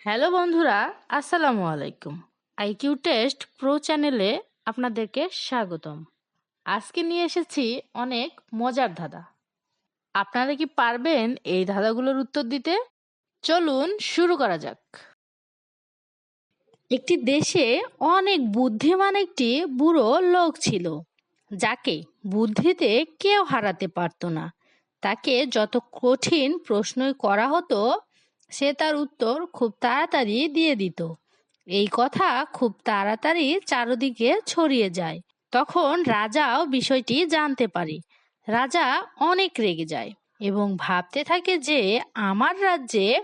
Hello বন্ধুরা, আসসালামু আলাইকুম। আইকিউ টেস্ট প্রো চ্যানেলে আপনাদেরকে স্বাগতম। আজকে নিয়ে এসেছি অনেক মজার ধাঁধা। আপনারা কি পারবেন এই ধাঁধাগুলোর উত্তর দিতে? চলুন শুরু করা যাক। একটি দেশে অনেক বুদ্ধিমান একটি বুড়ো লোক ছিল, যাকে বুদ্ধিতে কেউ হারাতে পারত না। তাকে যত কঠিন প্রশ্নই করা হতো সে তার উত্তর খুব তাড়াতাড়ি দিয়ে দিত। এই কথা খুব তাড়াতাড়ি চারদিকে ছড়িয়ে যায়। তখন রাজাও বিষয়টি জানতে পারে। রাজা অনেক রেগে যায় এবং ভাবতে থাকে যে, আমার রাজ্যে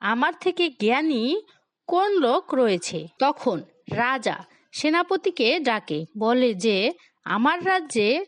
আমার থেকে জ্ঞানী কোন লোক রয়েছে? তখন রাজা সেনাপতিকে ডাকে, বলে যে, আমার রাজ্যে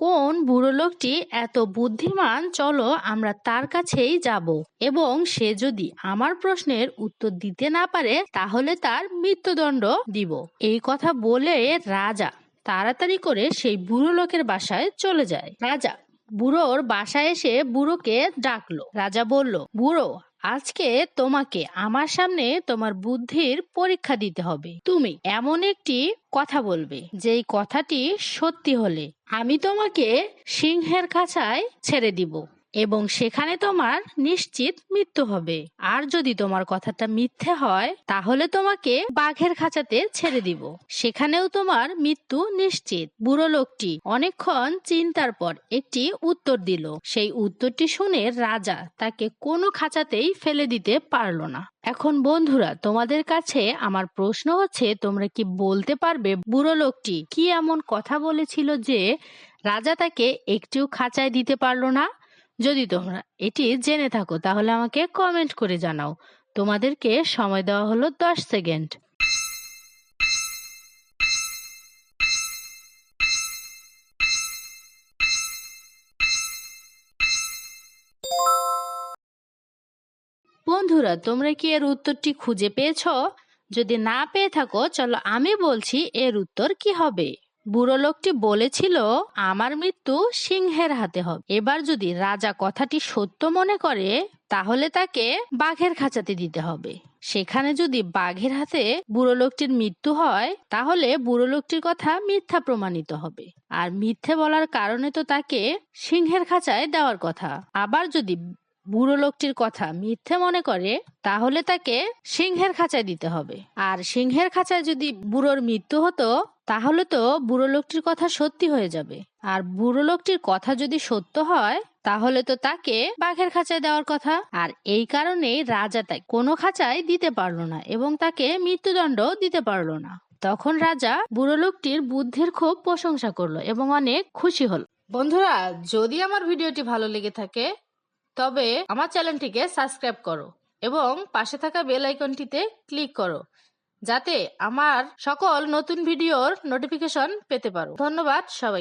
কোন বুড়ো লোকটি এত বুদ্ধিমান, চলো আমরা তার কাছেই যাব। এবং সে যদি আমার প্রশ্নের উত্তর দিতে না পারে, তাহলে তার মৃত্যুদণ্ড দিব। এই কথা বলে রাজা তাড়াতাড়ি করে সেই বুড়ো লোকের বাসায় চলে যায়। রাজা বুড়োর বাসায় এসে বুড়োকে ডাকলো। রাজা বলল, বুড়ো আজকে তোমাকে আমার সামনে তোমার বুদ্ধির পরীক্ষা দিতে হবে। তুমি এমন একটি কথা বলবে, যেই কথাটি সত্যি হলে। আমি তোমাকে সিংহের কাছায় ছেড়ে দিব। এবং সেখানে তোমার নিশ্চিত মৃত্যু হবে। আর যদি তোমার কথাটা মিথ্যে হয়, তাহলে তোমাকে বাঘের খাঁচাতে ছেড়ে দিব। সেখানেও তোমার মৃত্যু নিশ্চিত। বুড়ো লোকটি অনেকক্ষণ চিন্তার পর একটি উত্তর দিল। সেই উত্তরটি শুনে রাজা তাকে কোনো খাঁচাতেই ফেলে দিতে পারল না। এখন বন্ধুরা, তোমাদের কাছে আমার প্রশ্ন হচ্ছে, তোমরা কি বলতে পারবে বুড়ো লোকটি কি এমন কথা বলেছিল যে রাজা তাকে একটিও খাঁচায় দিতে পারল না? যদি তোমরা এটি জেনে থাকো, তাহলে আমাকে কমেন্ট করে জানাও। তোমাদেরকে সময় দেওয়া হলো দশ সেকেন্ড। বন্ধুরা, তোমরা কি এর উত্তরটি খুঁজে পেয়েছ? যদি না পেয়ে থাকো, চলো আমি বলছি এর উত্তর কি হবে। বুড়ো লোকটি বলেছিল, আমার মৃত্যু সিংহের হাতে হবে। এবার যদি রাজা কথাটি সত্য মনে করে, তাহলে তাকে বাঘের খাঁচাতে দিতে হবে। সেখানে যদি বাঘের হাতে বুড়ো লোকটির মৃত্যু হয়, তাহলে বুড়ো লোকটির কথা মিথ্যা প্রমাণিত হবে। আর মিথ্যে বলার কারণে তো তাকে সিংহের খাঁচায় দেওয়ার কথা। আবার যদি বুড়ো লোকটির কথা মিথ্যে মনে করে, তাহলে তাকে সিংহের খাঁচায় দিতে হবে। আর সিংহের খাঁচায় যদি বুড়োর মৃত্যু হতো তাহলে তো বুড়ো লোকটির কথা সত্যি হয়ে যাবে। আর বুড়ো লোকটির কথা যদি সত্য হয়, তাহলে তো তাকে বাঘের খাঁচায় দেওয়ার কথা। আর এই কারণেই রাজা তাই কোনো খাঁচায় দিতে পারল না এবং তাকে মৃত্যুদণ্ড দিতে পারল না। তখন রাজা বুড়ো লোকটির বুদ্ধির খুব প্রশংসা করল এবং অনেক খুশি হল। বন্ধুরা, যদি আমার ভিডিওটি ভালো লেগে থাকে, তবে আমার চ্যানেলটিকে সাবস্ক্রাইব করো এবং পাশে থাকা বেল আইকনটিতে ক্লিক করো। যাতে আমার সকল নতুন ভিডিওর নোটিফিকেশন পেতে পারো। ধন্যবাদ সবাই